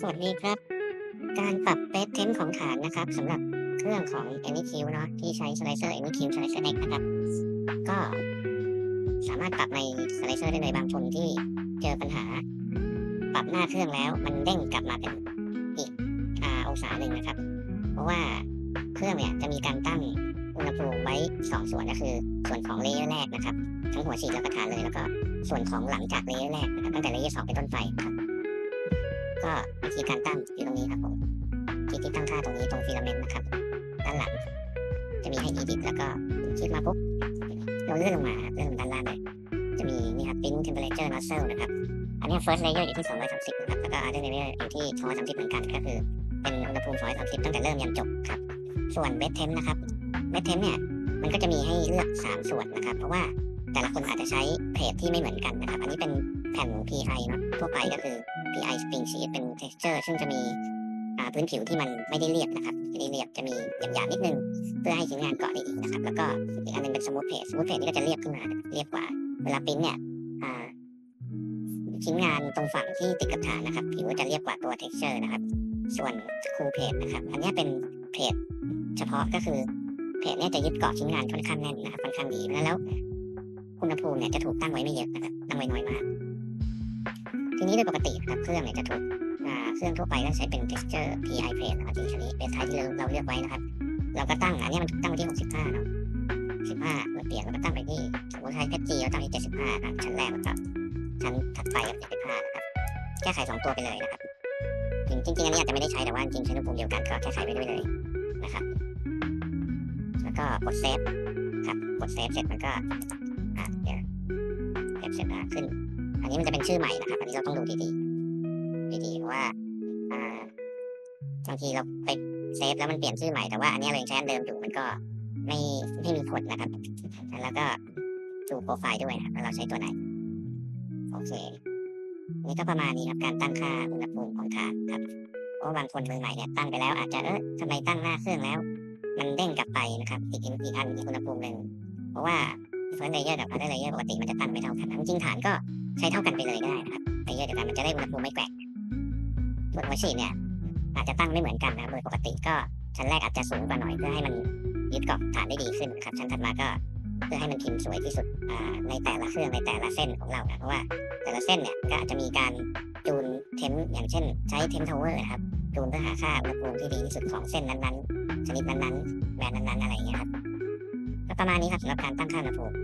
สวัสดีครับ การปรับเบสเทมของฐานนะครับสำหรับเครื่องของ AnyQ เนาะที่ใช้ Slicer AnyQ Slicer X นะครับ ก็สามารถปรับใน Slicer ได้เลยบางคนที่เจอปัญหา ปรับหน้าเครื่องแล้วมันเด้งกลับมาเป็นอีกอองศาหนึ่งนะครับ เพราะว่าเครื่องเนี่ยจะมีการตั้งอุณหภูมิไว้2ส่วนก็คือ ส่วนของเลเยอร์แรกนะครับ ทั้งหัวฉีดแล้วก็ฐานเลยแล้วก็ส่วนของหลังจากเลเยอร์แรกนะครับตั้งแต่เลเยอร์สองเป็นต้นไปครับ ก็วิธีการตั้งอยู่ตรงนี้ครับผมที่ที่ตั้งค่าตรงนี้ตรงฟิลาเมนต์นะครับ ด้านหลัง จะมีให้ edit แล้วก็คลิกมาปุ๊บเราเลื่อนลงมาเลื่อนลงด้านล่างเลย จะมีนี่ครับ pin temperature nozzle นะครับ อันนี้ first layer อยู่ที่ 230 นะครับ แล้วก็ other layer อยู่ที่ 230 เหมือนกันก็คือ เป็นอุณหภูมิ 230 ตั้งแต่เริ่มยันจบครับ ส่วน bed temp นะครับ bed temp เนี่ยมันก็จะมีให้เลือก 3 ส่วนนะครับ เพราะว่าแต่ละคนอาจจะใช้เพจที่ไม่เหมือนกันนะครับ อันนี้เป็น แผ่น PI เนอะทั่วไปก็คือ PI Spring Sheet เป็น texture ซึ่งจะมีพื้นผิวที่มันไม่ได้เรียบนะครับไม่ได้เรียบจะมีหยาบๆนิดนึง เพื่อให้ชิ้นงานเกาะได้อีกนะครับ แล้วก็อีกอันนึงเป็น smooth page smooth page นี่ก็จะเรียบขึ้นมาเรียบกว่า เวลาปริ้นเนี่ยชิ้นงานตรงฝั่งที่ติดกับฐานนะครับ ผิวจะเรียบกว่าตัว texture นะครับ ส่วน cool page นะครับ อันนี้เป็นเพจเฉพาะก็คือเพจเนี่ยจะยึดเกาะชิ้นงานค่อนข้างแน่นนะครับค่อนข้างดีแล้วแล้วอุณหภูมิเนี่ยจะถูกตั้งไว้ไม่เยอะนะครับตั้งไว้น้อยมาก ทีนี้โดยปกติครับเครื่องเนี่ยจะถูกเครื่องทั่วไปก็ใช้เป็น texture PI plate นะครับที่ชนิดเป็นท้ายที่เราเราเลือกไว้นะครับ เราก็ตั้งอันเนี้ยมันตั้งไว้ที่ 65เนาะ15เราเปลี่ยนเราก็ตั้งไปที่สมมติใช้เพชรจีเราตั้งที่ 75นะครับชั้นแรกแล้วก็ชั้นถัดไปกับ75นะครับแก้ไขสองตัวไปเลยนะครับจริงจริงอันนี้อาจจะไม่ได้ใช้แต่ว่าจริงๆใช้อุณหภูมิเดียวกันก็แก้ไขไปด้วยเลยนะครับแล้วก็กดเซฟครับกดเซฟเสร็จมันก็อะเดี๋ยวเซฟเสร็จแล้วขึ้น นนี้มันจะเป็นชื่อใหม่นะครับอันนี้เราต้องดูดีๆ ดีๆเพราะว่าบางทีเราไปเซฟแล้วมันเปลี่ยนชื่อใหม่แต่ว่าอันนี้เรายังใช้อันเดิมอยู่มันก็ไม่ไม่มีผลนะครับ แล้วก็ดูโปรไฟล์ด้วยนะครับว่าเราใช้ตัวไหน โอเค นี่ก็ประมาณนี้ครับการตั้งค่าอุณหภูมิของฐานครับเพราะว่าบางคนมือใหม่เนี่ยตั้งไปแล้ว อาจจะเออทำไมตั้งหน้าเครื่องแล้ว มันเด้งกลับไปนะครับอีกอีกอันอีกอุณหภูมิหนึ่งเพราะว่า first layer กับ other layer ปกติมันจะตั้งไม่เท่ากันจริงฐานก็ ใช้เท่ากันไปเลยก็ได้นะครับเลเยอร์เดียวกันมันจะได้อุณหภูมิไม่แกว่งส่วนหัวฉีดเนี่ย อาจจะตั้งไม่เหมือนกันนะครับโดยปกติก็ชั้นแรกอาจจะสูงกว่าหน่อยเพื่อให้มันยึดเกาะฐานได้ดีขึ้นนะครับ ชั้นถัดมาก็เพื่อให้มันพิมพ์สวยที่สุดในแต่ละเครื่องในแต่ละเส้นของเรานะเพราะว่าแต่ละเส้นเนี่ยก็อาจจะมีการจูนเทมอย่างเช่น ใช้เทมทาวเวอร์นะครับจูนเพื่อหาค่าอุณหภูมิที่ดีที่สุดของเส้นนั้นๆ ชนิดนั้นๆแบรนด์นั้นๆอะไรอย่างเงี้ยครับก็ประมาณนี้ครับสำหรับการตั้งค่าอุณหภูมิ